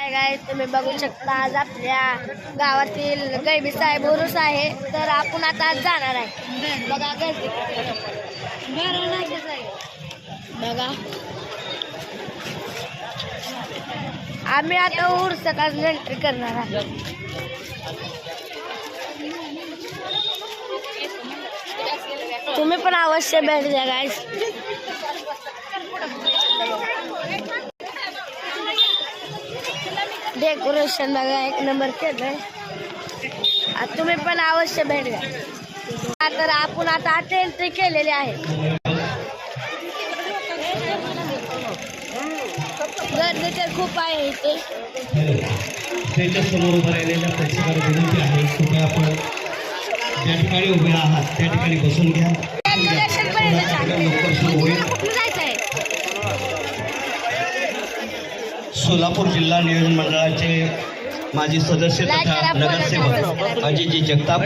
काय काय तुम्ही बघू शकता आज आपल्या गावातील गैबी साहेब उरुस आहे. तर आपण आता आज जाणार आहे. बघा गर्दी बघा. आम्ही आता उरसकाच एंट्री करणार आहे. तुम्ही पण अवश्य भेट द्या गाईस डेकोरेशन बघा एक नंबर केलंय. तुम्ही पण अवश्य भेट द्या. हा, तर आपण आता आता एंट्री केलेली आहे. गर्दी तर खूप आहे इथे. समोर उभं राहिलेल्या प्रेक्षकांना विनंती आहे कृपया आपण ज्या ठिकाणी उभे आहात त्या ठिकाणी बसून घ्या. लवकर सुरू होईल. सोलापूर जिल्हा नियोजन मंडळाचे माजी सदस्य तथा नगरसेवक. अजितजी जगताप